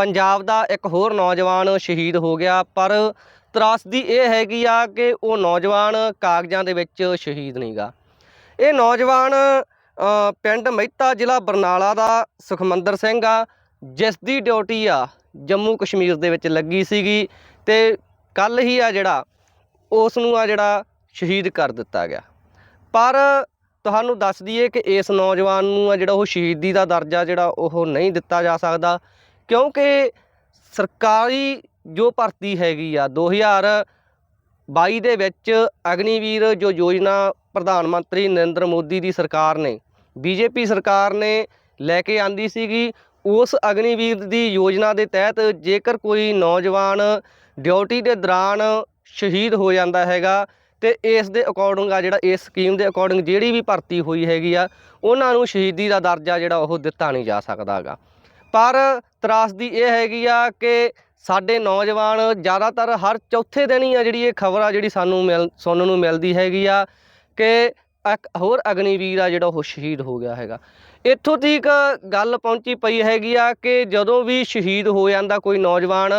ਪੰਜਾਬ ਦਾ ਇੱਕ ਹੋਰ ਨੌਜਵਾਨ ਸ਼ਹੀਦ ਹੋ ਗਿਆ, ਪਰ ਤਰਾਸਦੀ ਇਹ ਹੈਗੀ ਆ ਕਿ ਉਹ ਨੌਜਵਾਨ ਕਾਗਜ਼ਾਂ ਦੇ ਵਿੱਚ ਸ਼ਹੀਦ ਨਹੀਂਗਾ ਇਹ ਨੌਜਵਾਨ ਪਿੰਡ ਮਹਿਤਾ ਜ਼ਿਲ੍ਹਾ ਬਰਨਾਲਾ ਦਾ ਸੁਖਮੰਦਰ ਸਿੰਘ ਆ, ਜਿਸ ਦੀ ਡਿਊਟੀ ਆ ਜੰਮੂ ਕਸ਼ਮੀਰ ਦੇ ਵਿੱਚ ਲੱਗੀ ਸੀਗੀ ਤੇ ਕੱਲ ਹੀ ਆ ਜਿਹੜਾ, ਉਸ ਨੂੰ ਆ ਜਿਹੜਾ ਸ਼ਹੀਦ ਕਰ ਦਿੱਤਾ ਗਿਆ। ਪਰ ਤੁਹਾਨੂੰ ਦੱਸ ਦਈਏ ਕਿ ਇਸ ਨੌਜਵਾਨ ਨੂੰ ਆ ਜਿਹੜਾ ਉਹ ਸ਼ਹੀਦੀ ਦਾ ਦਰਜਾ ਜਿਹੜਾ ਉਹ ਨਹੀਂ ਦਿੱਤਾ ਜਾ ਸਕਦਾ ਕਿਉਂਕਿ ਸਰਕਾਰੀ ਜੋ ਭਰਤੀ ਹੈਗੀ ਆ 2022 ਦੇ ਵਿੱਚ ਅਗਨੀਵੀਰ ਜੋ ਯੋਜਨਾ ਪ੍ਰਧਾਨ ਮੰਤਰੀ ਨਰਿੰਦਰ ਮੋਦੀ ਦੀ ਸਰਕਾਰ ਨੇ ਬੀਜੇਪੀ ਸਰਕਾਰ ਨੇ ਲੈ ਕੇ ਆਂਦੀ ਸੀਗੀ, ਉਸ ਅਗਨੀਵੀਰ ਦੀ ਯੋਜਨਾ ਦੇ ਤਹਿਤ ਜੇਕਰ ਕੋਈ ਨੌਜਵਾਨ ਡਿਊਟੀ ਦੇ ਦੌਰਾਨ ਸ਼ਹੀਦ ਹੋ ਜਾਂਦਾ ਹੈਗਾ ਤੇ ਇਸ ਦੇ ਅਕੋਰਡਿੰਗ ਆ ਜਿਹੜਾ ਇਸ ਸਕੀਮ ਦੇ ਅਕੋਰਡਿੰਗ ਜਿਹੜੀ ਵੀ ਭਰਤੀ ਹੋਈ ਹੈਗੀ ਆ, ਉਹਨਾਂ ਨੂੰ ਸ਼ਹੀਦੀ ਦਾ ਦਰਜਾ ਜਿਹੜਾ ਉਹ ਦਿੱਤਾ ਨਹੀਂ ਜਾ ਸਕਦਾਗਾ ਪਰ ਤਰਾਸਦੀ ਇਹ ਹੈਗੀ ਆ ਕਿ ਸਾਡੇ ਨੌਜਵਾਨ ਜ਼ਿਆਦਾਤਰ ਹਰ ਚੌਥੇ ਦਿਨ ਹੀ ਆ ਜਿਹੜੀ ਇਹ ਖਬਰ ਆ ਜਿਹੜੀ ਸਾਨੂੰ ਮਿਲ, ਸੁਣਨ ਨੂੰ ਮਿਲਦੀ ਹੈਗੀ ਆ ਕਿ ਇੱਕ ਹੋਰ ਅਗਨੀਵੀਰ ਆ ਜਿਹੜਾ ਉਹ ਸ਼ਹੀਦ ਹੋ ਗਿਆ ਹੈਗਾ। ਇੱਥੋਂ ਤੀਕ ਗੱਲ ਪਹੁੰਚੀ ਪਈ ਹੈਗੀ ਆ ਕਿ ਜਦੋਂ ਵੀ ਸ਼ਹੀਦ ਹੋ ਜਾਂਦਾ ਕੋਈ ਨੌਜਵਾਨ,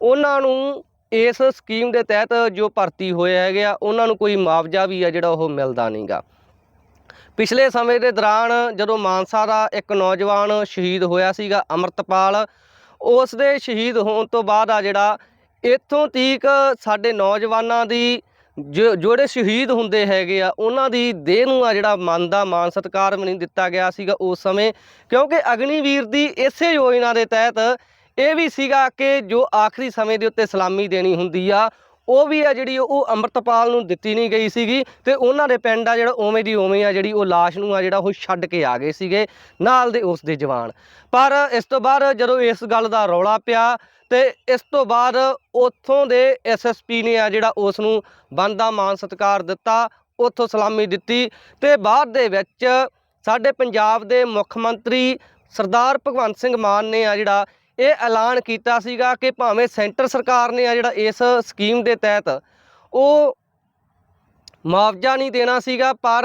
ਉਹਨਾਂ ਨੂੰ ਇਸ ਸਕੀਮ ਦੇ ਤਹਿਤ ਜੋ ਭਰਤੀ ਹੋਏ ਹੈਗੇ ਆ, ਉਹਨਾਂ ਨੂੰ ਕੋਈ ਮੁਆਵਜ਼ਾ ਵੀ ਆ ਜਿਹੜਾ ਉਹ ਮਿਲਦਾ ਨਹੀਂਗਾ ਪਿਛਲੇ ਸਮੇਂ ਦੇ ਦੌਰਾਨ ਜਦੋਂ ਮਾਨਸਾ ਦਾ ਇੱਕ ਨੌਜਵਾਨ ਸ਼ਹੀਦ ਹੋਇਆ ਸੀਗਾ, ਅਮਰਤਪਾਲ, ਉਸ ਦੇ ਸ਼ਹੀਦ ਹੋਣ ਤੋਂ ਬਾਅਦ ਆ ਜਿਹੜਾ ਇੱਥੋਂ ਤੀਕ ਸਾਡੇ ਨੌਜਵਾਨਾਂ ਦੀ ਜੋ, ਜਿਹੜੇ ਸ਼ਹੀਦ ਹੁੰਦੇ ਹੈਗੇ ਆ, ਉਹਨਾਂ ਦੀ ਦੇਹ ਨੂੰ ਆ ਜਿਹੜਾ ਮਨ ਦਾ ਮਾਨ ਸਤਿਕਾਰ ਵੀ ਨਹੀਂ ਦਿੱਤਾ ਗਿਆ ਸੀਗਾ ਉਸ ਸਮੇਂ, ਕਿਉਂਕਿ ਅਗਨੀਵੀਰ ਦੀ ਇਸੇ ਯੋਜਨਾ ਦੇ ਤਹਿਤ ਇਹ ਵੀ ਸੀਗਾ ਕਿ ਜੋ ਆਖਰੀ ਸਮੇਂ ਦੇ ਉੱਤੇ ਸਲਾਮੀ ਦੇਣੀ ਹੁੰਦੀ ਆ ਉਹ ਵੀ ਆ ਜਿਹੜੀ ਉਹ ਅੰਮ੍ਰਿਤਪਾਲ ਨੂੰ ਦਿੱਤੀ ਨਹੀਂ ਗਈ ਸੀਗੀ ਤੇ ਉਹਨਾਂ ਦੇ ਪਿੰਡ ਆ ਜਿਹੜਾ ਉਵੇਂ ਦੀ ਉਵੇਂ ਆ ਜਿਹੜੀ ਉਹ ਲਾਸ਼ ਨੂੰ ਆ ਜਿਹੜਾ ਉਹ ਛੱਡ ਕੇ ਆ ਗਏ ਸੀਗੇ ਨਾਲ ਦੇ ਉਸ ਦੇ ਜਵਾਨ। ਪਰ ਇਸ ਤੋਂ ਬਾਅਦ ਜਦੋਂ ਇਸ ਗੱਲ ਦਾ ਰੌਲਾ ਪਿਆ ਤੇ ਇਸ ਤੋਂ ਬਾਅਦ ਉੱਥੋਂ ਦੇ ਐਸਐਸਪੀ ਨੇ ਆ ਜਿਹੜਾ ਉਸ ਨੂੰ ਬੰਦਾ ਮਾਨ ਸਤਿਕਾਰ ਦਿੱਤਾ, ਉੱਥੋਂ ਸਲਾਮੀ ਦਿੱਤੀ ਤੇ ਬਾਅਦ ਦੇ ਵਿੱਚ ਸਾਡੇ ਪੰਜਾਬ ਦੇ ਮੁੱਖ ਮੰਤਰੀ ਸਰਦਾਰ ਭਗਵੰਤ ਸਿੰਘ ਮਾਨ ਨੇ ਆ ਜਿਹੜਾ ਇਹ ਐਲਾਨ ਕੀਤਾ ਸੀਗਾ ਕਿ ਭਾਵੇਂ ਸੈਂਟਰ ਸਰਕਾਰ ਨੇ ਆ ਜਿਹੜਾ ਇਸ ਸਕੀਮ ਦੇ ਤਹਿਤ ਉਹ ਮੁਆਵਜ਼ਾ ਨਹੀਂ ਦੇਣਾ ਸੀਗਾ, ਪਰ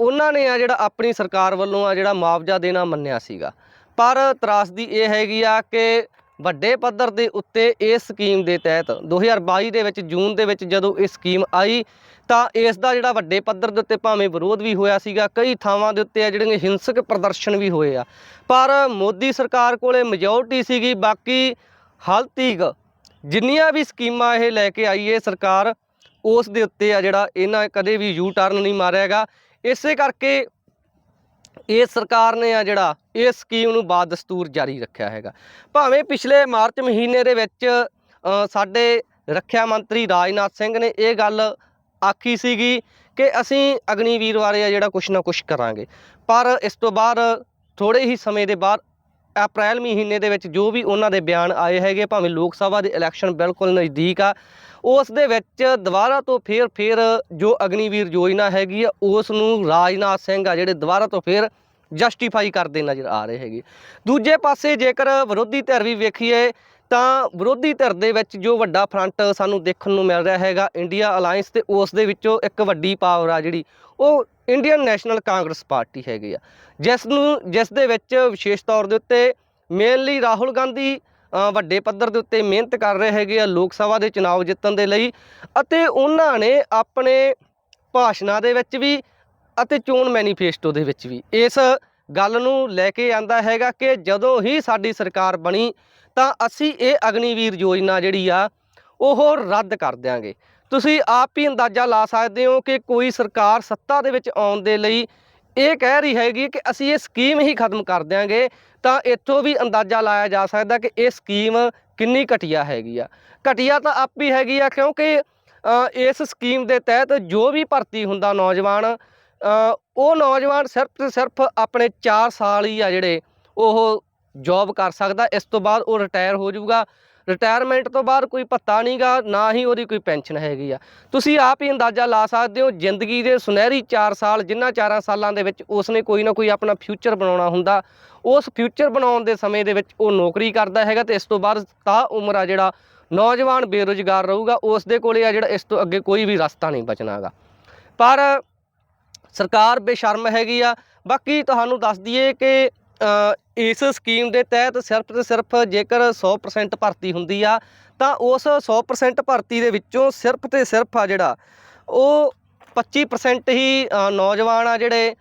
ਉਹਨਾਂ ਨੇ ਆ ਜਿਹੜਾ ਆਪਣੀ ਸਰਕਾਰ ਵੱਲੋਂ ਆ ਜਿਹੜਾ ਮੁਆਵਜ਼ਾ ਦੇਣਾ ਮੰਨਿਆ ਸੀਗਾ। ਪਰ ਤਰਾਸਦੀ ਇਹ ਹੈਗੀ ਆ ਕਿ ਵੱਡੇ ਪੱਧਰ ਦੇ ਉੱਤੇ ਇਸ ਸਕੀਮ ਦੇ ਤਹਿਤ 2022 ਦੇ ਵਿੱਚ, ਜੂਨ ਦੇ ਵਿੱਚ ਜਦੋਂ ਇਹ ਸਕੀਮ ਆਈ, ਤਾਂ ਇਸ ਦਾ ਜਿਹੜਾ ਵੱਡੇ ਪੱਧਰ ਦੇ ਉੱਤੇ ਭਾਵੇਂ ਵਿਰੋਧ ਵੀ ਹੋਇਆ ਸੀਗਾ, ਕਈ ਥਾਵਾਂ ਦੇ ਉੱਤੇ ਆ ਜਿਹੜੇ ਹਿੰਸਕ ਪ੍ਰਦਰਸ਼ਨ ਵੀ ਹੋਏ ਆ। ਪਰ ਮੋਦੀ ਸਰਕਾਰ ਕੋਲੇ ਮੈਜੋਰਟੀ ਸੀਗੀ, ਬਾਕੀ ਹਾਲ ਤੀਕ ਜਿੰਨੀਆਂ ਵੀ ਸਕੀਮਾਂ ਇਹ ਲੈ ਕੇ ਆਈ ਹੈ ਸਰਕਾਰ, ਉਸ ਦੇ ਉੱਤੇ ਆ ਜਿਹੜਾ ਇਹਨਾਂ ਕਦੇ ਵੀ ਯੂ ਟਰਨ ਨਹੀਂ ਮਾਰਿਆਗਾ ਇਸੇ ਕਰਕੇ ਇਹ ਸਰਕਾਰ ਨੇ ਆ ਜਿਹੜਾ, ਇਹ ਸਕੀਮ ਨੂੰ ਬਾਦ ਦਸਤੂਰ ਜਾਰੀ ਰੱਖਿਆ ਹੈਗਾ। ਭਾਵੇਂ ਪਿਛਲੇ ਮਾਰਚ ਮਹੀਨੇ ਦੇ ਵਿੱਚ ਸਾਡੇ ਰੱਖਿਆ ਮੰਤਰੀ ਰਾਜਨਾਥ ਸਿੰਘ ਨੇ ਇਹ ਗੱਲ ਆਖੀ ਸੀਗੀ ਕਿ ਅਸੀਂ ਅਗਨੀਵੀਰ ਬਾਰੇ ਆ ਜਿਹੜਾ ਕੁਛ ਨਾ ਕੁਛ ਕਰਾਂਗੇ। ਪਰ ਇਸ ਤੋਂ ਬਾਅਦ ਥੋੜੇ ਹੀ ਸਮੇਂ ਦੇ ਬਾਅਦ ਅਪ੍ਰੈਲ ਮਹੀਨੇ ਦੇ ਵਿੱਚ ਜੋ ਵੀ ਉਹਨਾਂ ਦੇ ਬਿਆਨ ਆਏ ਹੈਗੇ, ਭਾਵੇਂ ਲੋਕ ਸਭਾ ਦੇ ਇਲੈਕਸ਼ਨ ਬਿਲਕੁਲ ਨਜ਼ਦੀਕ ਆ, ਉਸ ਦੇ ਵਿੱਚ ਦੁਬਾਰਾ ਤੋਂ ਫੇਰ ਫੇਰ ਜੋ ਅਗਨੀਵੀਰ ਯੋਜਨਾ ਹੈਗੀ ਆ, ਉਸ ਨੂੰ ਰਾਜਨਾਥ ਸਿੰਘ ਆ ਜਿਹੜੇ ਦੁਬਾਰਾ ਤੋਂ ਫੇਰ ਜਸਟੀਫਾਈ ਕਰਦੇ ਨਜ਼ਰ ਆ ਰਹੇ ਹੈਗੇ। ਦੂਜੇ ਪਾਸੇ ਜੇਕਰ ਵਿਰੋਧੀ ਧਿਰ ਵੀ ਵੇਖੀਏ ਤਾਂ ਵਿਰੋਧੀ ਧਿਰ ਦੇ ਵਿੱਚ ਜੋ ਵੱਡਾ ਫਰੰਟ ਸਾਨੂੰ ਦੇਖਣ ਨੂੰ ਮਿਲ ਰਿਹਾ ਹੈਗਾ ਇੰਡੀਆ ਅਲਾਈਅੰਸ ਤੇ ਉਸ ਦੇ ਵਿੱਚੋਂ ਇੱਕ ਵੱਡੀ ਪਾਵਰ ਆ ਜਿਹੜੀ, ਉਹ ਇੰਡੀਅਨ ਨੈਸ਼ਨਲ ਕਾਂਗਰਸ ਪਾਰਟੀ ਹੈਗੀ ਆ। ਜਿਸ ਨੂੰ, ਜਿਸ ਦੇ ਵਿੱਚ ਵਿਸ਼ੇਸ਼ ਤੌਰ ਦੇ ਉੱਤੇ ਮੇਨਲੀ ਰਾਹੁਲ ਗਾਂਧੀ ਵੱਡੇ ਪੱਧਰ ਦੇ ਉੱਤੇ ਮਿਹਨਤ ਕਰ ਰਹੇ ਹੈਗੇ ਆ ਲੋਕ ਸਭਾ ਦੇ ਚੁਣਾਵ ਜਿੱਤਣ ਦੇ ਲਈ ਅਤੇ ਉਹਨਾਂ ਨੇ ਆਪਣੇ ਭਾਸ਼ਣਾਂ ਦੇ ਵਿੱਚ ਵੀ ਅਤੇ ਚੋਣ ਮੈਨੀਫੈਸਟੋ ਦੇ ਵਿੱਚ ਵੀ। ਇਸ ਗੱਲ ਨੂੰ ਲੈ ਕੇ ਆਂਦਾ ਹੈਗਾ ਕਿ ਜਦੋਂ ਹੀ ਸਾਡੀ ਸਰਕਾਰ ਬਣੀ ਤਾਂ ਅਸੀਂ ਇਹ ਅਗਨੀਵੀਰ ਯੋਜਨਾ ਜਿਹੜੀ ਆ, ਉਹ ਰੱਦ ਕਰ ਦਿਆਂਗੇ। ਤੁਸੀਂ ਆਪ ਹੀ ਅੰਦਾਜ਼ਾ ਲਾ ਸਕਦੇ ਹੋ ਕਿ ਕੋਈ ਸਰਕਾਰ ਸੱਤਾ ਦੇ ਵਿੱਚ ਆਉਣ ਦੇ ਲਈ ਇਹ ਕਹਿ ਰਹੀ ਹੈਗੀ ਕਿ ਅਸੀਂ ਇਹ ਸਕੀਮ ਹੀ ਖਤਮ ਕਰ ਦਿਆਂਗੇ, ਤਾਂ ਇੱਥੋਂ ਵੀ ਅੰਦਾਜ਼ਾ ਲਾਇਆ ਜਾ ਸਕਦਾ ਕਿ ਇਹ ਸਕੀਮ ਕਿੰਨੀ ਘਟੀਆ ਹੈਗੀ ਆ। ਘਟੀਆ ਤਾਂ ਆਪ ਹੀ ਹੈਗੀ ਆ ਕਿਉਂਕਿ ਇਸ ਸਕੀਮ ਦੇ ਤਹਿਤ ਜੋ ਵੀ ਭਰਤੀ ਹੁੰਦਾ ਨੌਜਵਾਨ ਉਹ ਨੌਜਵਾਨ ਸਿਰਫ ਤੇ ਸਿਰਫ ਆਪਣੇ 4 ਸਾਲ ਹੀ ਆ ਜਿਹੜੇ ਉਹ ਜੌਬ ਕਰ ਸਕਦਾ, ਇਸ ਤੋਂ ਬਾਅਦ ਉਹ ਰਿਟਾਇਰ ਹੋ ਜਾਊਗਾ। ਰਿਟਾਇਰਮੈਂਟ ਤੋਂ ਬਾਅਦ ਕੋਈ ਭੱਤਾ ਨਹੀਂਗਾ, ਨਾ ਹੀ ਉਹਦੀ ਕੋਈ ਪੈਨਸ਼ਨ ਹੈਗੀ ਆ। ਤੁਸੀਂ ਆਪ ਹੀ ਅੰਦਾਜ਼ਾ ਲਾ ਸਕਦੇ ਹੋ, ਜ਼ਿੰਦਗੀ ਦੇ ਸੁਨਹਿਰੀ 4 ਸਾਲ ਜਿਨ੍ਹਾਂ 4 ਸਾਲਾਂ ਦੇ ਵਿੱਚ ਉਸਨੇ ਕੋਈ ਨਾ ਕੋਈ ਆਪਣਾ ਫਿਊਚਰ ਬਣਾਉਣਾ ਹੁੰਦਾ। ਉਸ ਫਿਊਚਰ ਬਣਾਉਣ ਦੇ ਸਮੇਂ ਦੇ ਵਿੱਚ ਉਹ ਨੌਕਰੀ ਕਰਦਾ ਹੈਗਾ ਤੇ ਇਸ ਤੋਂ ਬਾਅਦ ਤਾਂ ਉਮਰ ਆ ਜਿਹੜਾ ਨੌਜਵਾਨ ਬੇਰੁਜ਼ਗਾਰ ਰਹੂਗਾ ਉਸ ਦੇ ਕੋਲੇ ਆ ਜਿਹੜਾ ਇਸ ਤੋਂ ਅੱਗੇ ਕੋਈ ਵੀ ਰਸਤਾ ਨਹੀਂ ਬਚਣਾਗਾ। ਪਰ ਸਰਕਾਰ ਬੇਸ਼ਰਮ ਹੈਗੀ ਆ। ਬਾਕੀ ਤੁਹਾਨੂੰ ਦੱਸ ਦਈਏ ਕਿ ਇਸ ਸਕੀਮ ਦੇ ਤਹਿਤ ਸਿਰਫ ਤੇ ਸਿਰਫ ਜੇਕਰ 100% ਭਰਤੀ ਹੁੰਦੀ ਆ, ਤਾਂ ਉਸ 100% ਭਰਤੀ ਦੇ ਵਿੱਚੋਂ ਸਿਰਫ ਤੇ ਸਿਰਫ ਆ ਜਿਹੜਾ, ਉਹ 25% ਹੀ ਨੌਜਵਾਨ ਆ ਜਿਹੜੇ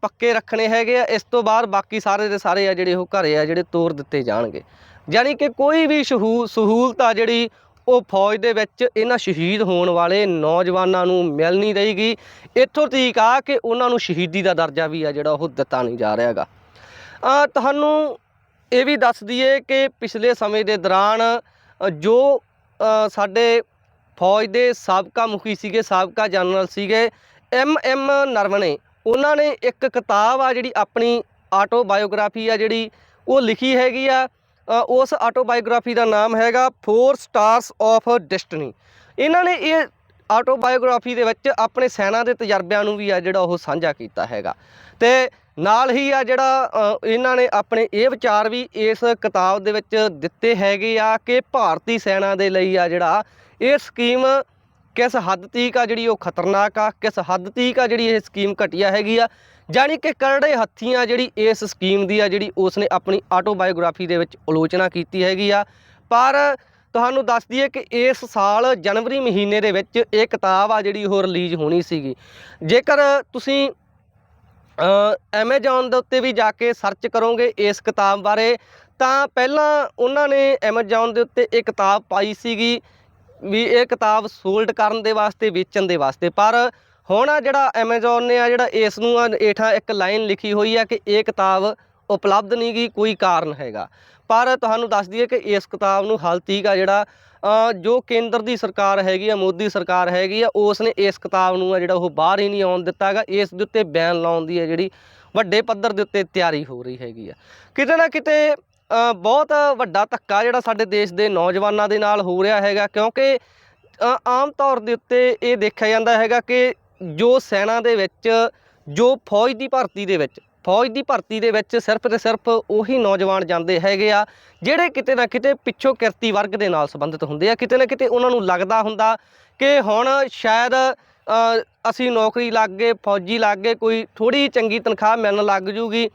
ਪੱਕੇ ਰੱਖਣੇ ਹੈਗੇ ਆ। ਇਸ ਤੋਂ ਬਾਅਦ ਬਾਕੀ ਸਾਰੇ ਦੇ ਸਾਰੇ ਆ ਜਿਹੜੇ ਉਹ ਘਰੇ ਆ, ਜਿਹੜੇ ਤੋਰ ਦਿੱਤੇ ਜਾਣਗੇ। ਯਾਨੀ ਕਿ ਕੋਈ ਵੀ ਸ਼ਹੂ, ਸਹੂਲਤ ਆ ਜਿਹੜੀ ਉਹ ਫੌਜ ਦੇ ਵਿੱਚ ਇਹਨਾਂ ਸ਼ਹੀਦ ਹੋਣ ਵਾਲੇ ਨੌਜਵਾਨਾਂ ਨੂੰ ਮਿਲ ਨਹੀਂ ਰਹੀਗੀ। ਇੱਥੋਂ ਤੀਕ ਆ ਕਿ ਉਹਨਾਂ ਨੂੰ ਸ਼ਹੀਦੀ ਦਾ ਦਰਜਾ ਵੀ ਆ ਜਿਹੜਾ ਉਹ ਦਿੱਤਾ ਨਹੀਂ ਜਾ ਰਿਹਾ ਹੈਗਾ। ਤੁਹਾਨੂੰ ਇਹ ਵੀ ਦੱਸ ਦਈਏ ਕਿ ਪਿਛਲੇ ਸਮੇਂ ਦੇ ਦੌਰਾਨ ਜੋ ਸਾਡੇ ਫੌਜ ਦੇ ਸਾਬਕਾ ਮੁਖੀ ਸੀਗੇ, ਸਾਬਕਾ ਜਨਰਲ ਸੀਗੇ, ਐਮ ਐਮ ਨਰਵਣੇ, ਉਹਨਾਂ ਨੇ ਇੱਕ ਕਿਤਾਬ ਆ ਜਿਹੜੀ ਆਪਣੀ ਆਟੋਬਾਇਓਗ੍ਰਾਫੀ ਆ ਜਿਹੜੀ ਉਹ ਲਿਖੀ ਹੈਗੀ ਆ। ਉਸ ਆਟੋਬਾਇਓਗ੍ਰਾਫੀ ਦਾ ਨਾਮ ਹੈਗਾ ਫੋਰ ਸਟਾਰਸ ਆਫ ਡੈਸਟਨੀ ਇਹਨਾਂ ਨੇ ਇਹ ਆਟੋਬਾਇਓਗ੍ਰਾਫੀ ਦੇ ਵਿੱਚ ਆਪਣੇ ਸੈਨਾ ਦੇ ਤਜਰਬਿਆਂ ਨੂੰ ਵੀ ਆ ਜਿਹੜਾ ਉਹ ਸਾਂਝਾ ਕੀਤਾ ਹੈਗਾ। ਤੇ ਨਾਲ ਹੀ ਆ ਜਿਹੜਾ ਇਹਨਾਂ ਨੇ ਆਪਣੇ ਇਹ ਵਿਚਾਰ ਵੀ ਇਸ ਕਿਤਾਬ ਦੇ ਵਿੱਚ ਦਿੱਤੇ ਹੈਗੇ ਆ ਕਿ ਭਾਰਤੀ ਸੈਨਾ ਦੇ ਲਈ ਆ ਜਿਹੜਾ, ਇਹ ਸਕੀਮ ਕਿਸ ਹੱਦ ਤੀਕ ਆ ਜਿਹੜੀ ਉਹ ਖਤਰਨਾਕ ਆ, ਕਿਸ ਹੱਦ ਤੀਕ ਆ ਜਿਹੜੀ ਇਹ ਸਕੀਮ ਘਟੀਆ ਹੈਗੀ ਆ। ਜਾਣੀ ਕਿ ਕਰੜੇ ਹੱਥੀਆਂ ਜਿਹੜੀ ਇਸ ਸਕੀਮ ਦੀ ਆ, ਜਿਹੜੀ ਉਸ ਨੇ ਆਪਣੀ ਆਟੋਬਾਇਓਗ੍ਰਾਫੀ ਦੇ ਵਿੱਚ ਆਲੋਚਨਾ ਕੀਤੀ ਹੈਗੀ ਆ। ਪਰ ਤੁਹਾਨੂੰ ਦੱਸ ਦਈਏ ਕਿ ਇਸ ਸਾਲ ਜਨਵਰੀ ਮਹੀਨੇ ਦੇ ਵਿੱਚ ਇਹ ਕਿਤਾਬ ਆ ਜਿਹੜੀ ਉਹ ਰਿਲੀਜ਼ ਹੋਣੀ ਸੀਗੀ। ਜੇਕਰ ਤੁਸੀਂ ਐਮਾਜ਼ੋਨ ਦੇ ਉੱਤੇ ਵੀ ਜਾ ਕੇ ਸਰਚ ਕਰੋਗੇ ਇਸ ਕਿਤਾਬ ਬਾਰੇ, ਤਾਂ ਪਹਿਲਾਂ ਉਹਨਾਂ ਨੇ ਐਮਾਜ਼ੋਨ ਦੇ ਉੱਤੇ ਇਹ ਕਿਤਾਬ ਪਾਈ ਸੀਗੀ ਵੀ ਇਹ ਕਿਤਾਬ ਸੋਲਡ ਕਰਨ ਦੇ ਵਾਸਤੇ, ਵੇਚਣ ਦੇ ਵਾਸਤੇ। ਪਰ ਹੁਣ ਆ ਜਿਹੜਾ ਐਮਾਜ਼ੋਨ ਨੇ ਆ ਜਿਹੜਾ ਇਸ ਨੂੰ ਆ ਹੇਠਾਂ ਇੱਕ ਲਾਈਨ ਲਿਖੀ ਹੋਈ ਆ ਕਿ ਇਹ ਕਿਤਾਬ ਉਪਲਬਧ ਨਹੀਂ ਗੀ, ਕੋਈ ਕਾਰਨ ਹੈਗਾ। ਪਰ ਤੁਹਾਨੂੰ ਦੱਸ ਦਈਏ ਕਿ ਇਸ ਕਿਤਾਬ ਨੂੰ ਹਾਲ ਤੀਕ ਆ ਜਿਹੜਾ ਜੋ ਕੇਂਦਰ ਦੀ ਸਰਕਾਰ ਹੈਗੀ ਆ, ਮੋਦੀ ਸਰਕਾਰ ਹੈਗੀ ਆ, ਉਸ ਨੇ ਇਸ ਕਿਤਾਬ ਨੂੰ ਆ ਜਿਹੜਾ ਉਹ ਬਾਹਰ ਹੀ ਨਹੀਂ ਆਉਣ ਦਿੱਤਾ ਹੈਗਾ। ਇਸ ਦੇ ਉੱਤੇ ਬੈਨ ਲਾਉਣ ਦੀ ਹੈ ਜਿਹੜੀ ਵੱਡੇ ਪੱਧਰ ਦੇ ਉੱਤੇ ਤਿਆਰੀ ਹੋ ਰਹੀ ਹੈਗੀ ਆ। ਕਿਤੇ ਨਾ ਕਿਤੇ ਬਹੁਤ ਵੱਡਾ ਧੱਕਾ ਜਿਹੜਾ ਸਾਡੇ ਦੇਸ਼ ਦੇ ਨੌਜਵਾਨਾਂ ਦੇ ਨਾਲ ਹੋ ਰਿਹਾ ਹੈਗਾ, ਕਿਉਂਕਿ ਆਮ ਤੌਰ ਦੇ ਉੱਤੇ ਇਹ ਦੇਖਿਆ ਜਾਂਦਾ ਹੈਗਾ ਕਿ ਜੋ ਸੈਨਾ ਦੇ ਵਿੱਚ, ਜੋ ਫੌਜ ਦੀ ਭਰਤੀ ਦੇ ਵਿੱਚ, ਫੌਜ ਦੀ ਭਰਤੀ ਦੇ ਵਿੱਚ ਸਿਰਫ ਤੇ ਸਿਰਫ ਉਹੀ ਨੌਜਵਾਨ ਜਾਂਦੇ ਹੈਗੇ ਆ, ਜਿਹੜੇ ਕਿਤੇ ਨਾ ਕਿਤੇ ਪਿੱਛੋਂ ਕਿਰਤੀ ਵਰਗ ਦੇ ਨਾਲ ਸੰਬੰਧਿਤ ਹੁੰਦੇ ਆ। ਕਿਤੇ ਨਾ ਕਿਤੇ ਉਹਨਾਂ ਨੂੰ ਲੱਗਦਾ ਹੁੰਦਾ ਕਿ ਹੁਣ ਸ਼ਾਇਦ ਅਸੀਂ ਨੌਕਰੀ ਲੱਗ ਗਏ, ਫੌਜੀ ਲੱਗ ਗਏ, ਕੋਈ ਥੋੜੀ ਚੰਗੀ ਤਨਖਾਹ ਮਿਲਣ ਲੱਗ ਜੂਗੀ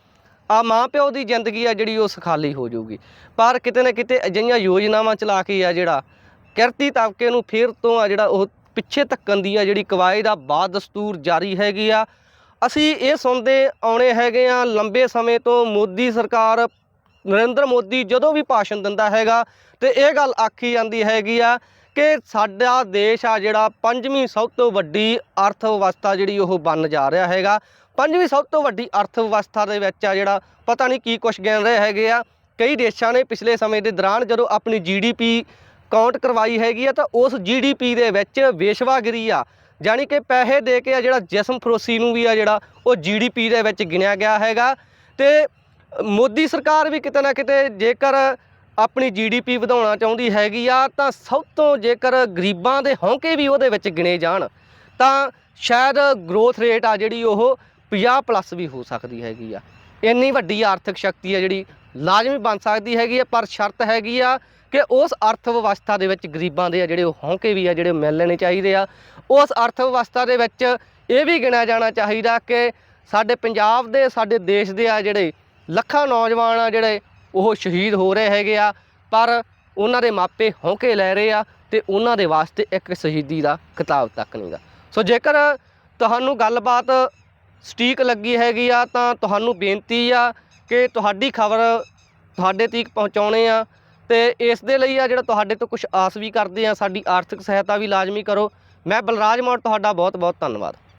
ਆ ਮਾਂ ਪਿਓ ਦੀ ਜ਼ਿੰਦਗੀ ਆ ਜਿਹੜੀ ਉਹ ਸੁਖਾਲੀ ਹੋ ਜਾਊਗੀ ਪਰ ਕਿਤੇ ਨਾ ਕਿਤੇ ਅਜਿਹੀਆਂ ਯੋਜਨਾਵਾਂ ਚਲਾ ਕੇ ਆ ਜਿਹੜਾ ਕਿਰਤੀ ਤਬਕੇ ਨੂੰ ਫੇਰ ਤੋਂ ਆ ਜਿਹੜਾ ਉਹ ਪਿੱਛੇ ਧੱਕਣ ਦੀ ਆ, ਜਿਹੜੀ ਕਵਾਇਦ ਆ ਬਾਦ ਦਸਤੂਰ ਜਾਰੀ ਹੈਗੀ ਆ। ਅਸੀਂ ਇਹ ਸੁਣਦੇ ਆਉਣੇ ਹੈਗੇ ਆ, ਲੰਬੇ ਸਮੇਂ ਤੋਂ ਮੋਦੀ ਸਰਕਾਰ, ਨਰਿੰਦਰ ਮੋਦੀ ਜਦੋਂ ਵੀ ਭਾਸ਼ਣ ਦਿੰਦਾ ਹੈਗਾ, ਤੇ ਇਹ ਗੱਲ ਆਖੀ ਜਾਂਦੀ ਹੈਗੀ ਆ ਕਿ ਸਾਡਾ ਦੇਸ਼ ਆ ਜਿਹੜਾ ਪੰਜਵੀਂ ਸਭ ਤੋਂ ਵੱਡੀ ਅਰਥ ਵਿਵਸਥਾ ਜਿਹੜੀ ਉਹ ਬਣ ਜਾ ਰਿਹਾ ਹੈਗਾ। ਪੰਜਵੀਂ ਸਭ ਤੋਂ ਵੱਡੀ ਅਰਥ ਵਿਵਸਥਾ ਦੇ ਵਿੱਚ ਆ ਜਿਹੜਾ ਪਤਾ ਨਹੀਂ ਕੀ ਕੁਛ ਗਿਣ ਰਹੇ ਹੈਗੇ ਆ। ਕਈ ਦੇਸ਼ਾਂ ਨੇ ਪਿਛਲੇ ਸਮੇਂ ਦੇ ਦੌਰਾਨ ਜਦੋਂ ਆਪਣੀ ਜੀਡੀਪੀ ਕਾਊਂਟ ਕਰਵਾਈ ਹੈਗੀ ਆ ਤਾਂ ਉਸ ਜੀਡੀਪੀ ਦੇ ਵਿੱਚ ਵੇਸ਼ਵਾਗਿਰੀ ਆ। ਜਾਣੀ ਕਿ ਪੈਸੇ ਦੇ ਕੇ ਆ ਜਿਹੜਾ ਜਿਸਮ ਫਰੋਸੀ ਨੂੰ ਵੀ ਆ ਜਿਹੜਾ, ਉਹ ਜੀਡੀਪੀ ਦੇ ਵਿੱਚ ਗਿਣਿਆ ਗਿਆ ਹੈਗਾ। ਤੇ ਮੋਦੀ ਸਰਕਾਰ ਵੀ ਕਿਤੇ ਨਾ ਕਿਤੇ ਜੇਕਰ ਆਪਣੀ ਜੀਡੀਪੀ ਵਧਾਉਣਾ ਚਾਹੁੰਦੀ ਹੈਗੀ ਆ, ਤਾਂ ਸਭ ਤੋਂ ਜੇਕਰ ਗਰੀਬਾਂ ਦੇ ਹੌਂਕੇ ਵੀ ਉਹਦੇ ਵਿੱਚ ਗਿਣੇ ਜਾਣ, ਤਾਂ ਸ਼ਾਇਦ ਗਰੋਥ ਰੇਟ ਆ ਜਿਹੜੀ ਉਹ 50 ਪਲੱਸ ਵੀ ਹੋ ਸਕਦੀ ਹੈਗੀ ਆ। ਇੰਨੀ ਵੱਡੀ ਆਰਥਿਕ ਸ਼ਕਤੀ ਆ ਜਿਹੜੀ ਲਾਜ਼ਮੀ ਬਣ ਸਕਦੀ ਹੈਗੀ ਆ, ਪਰ ਸ਼ਰਤ ਹੈਗੀ ਆ ਕਿ ਉਸ ਅਰਥ ਵਿਵਸਥਾ ਦੇ ਵਿੱਚ ਗਰੀਬਾਂ ਦੇ ਆ ਜਿਹੜੇ ਉਹ ਹੌਂਕੇ ਵੀ ਆ, ਜਿਹੜੇ ਮਿਲ ਲੈਣੇ ਚਾਹੀਦੇ ਆ। ਉਸ ਅਰਥ ਵਿਵਸਥਾ ਦੇ ਵਿੱਚ ਇਹ ਵੀ ਗਿਣਿਆ ਜਾਣਾ ਚਾਹੀਦਾ ਕਿ ਸਾਡੇ ਪੰਜਾਬ ਦੇ, ਸਾਡੇ ਦੇਸ਼ ਦੇ ਆ ਜਿਹੜੇ ਲੱਖਾਂ ਨੌਜਵਾਨ ਆ ਜਿਹੜੇ ਉਹ ਸ਼ਹੀਦ ਹੋ ਰਹੇ ਹੈਗੇ ਆ, ਪਰ ਉਹਨਾਂ ਦੇ ਮਾਪੇ ਹੌਂਕੇ ਲੈ ਰਹੇ ਆ ਤੇ ਉਹਨਾਂ ਦੇ ਵਾਸਤੇ ਇੱਕ ਸ਼ਹੀਦੀ ਦਾ ਕਿਤਾਬ ਤੱਕ ਨਹੀਂਗਾ ਸੋ ਜੇਕਰ ਤੁਹਾਨੂੰ ਗੱਲਬਾਤ ਸਟੀਕ ਲੱਗੀ ਹੈਗੀ ਆ ਤਾਂ ਤੁਹਾਨੂੰ ਬੇਨਤੀ ਆ ਕਿ ਤੁਹਾਡੀ ਖਬਰ ਤੁਹਾਡੇ ਤੀਕ ਪਹੁੰਚਾਉਣੇ ਆ। ਤੇ ਇਸ ਦੇ ਲਈ ਆ ਜਿਹੜਾ ਤੁਹਾਡੇ ਤੋਂ ਕੁਝ ਆਸ ਵੀ ਕਰਦੇ ਆ, ਸਾਡੀ ਆਰਥਿਕ ਸਹਾਇਤਾ ਵੀ ਲਾਜ਼ਮੀ ਕਰੋ। ਮੈਂ ਬਲਰਾਜ ਮੌੜ, ਤੁਹਾਡਾ ਬਹੁਤ ਬਹੁਤ ਧੰਨਵਾਦ।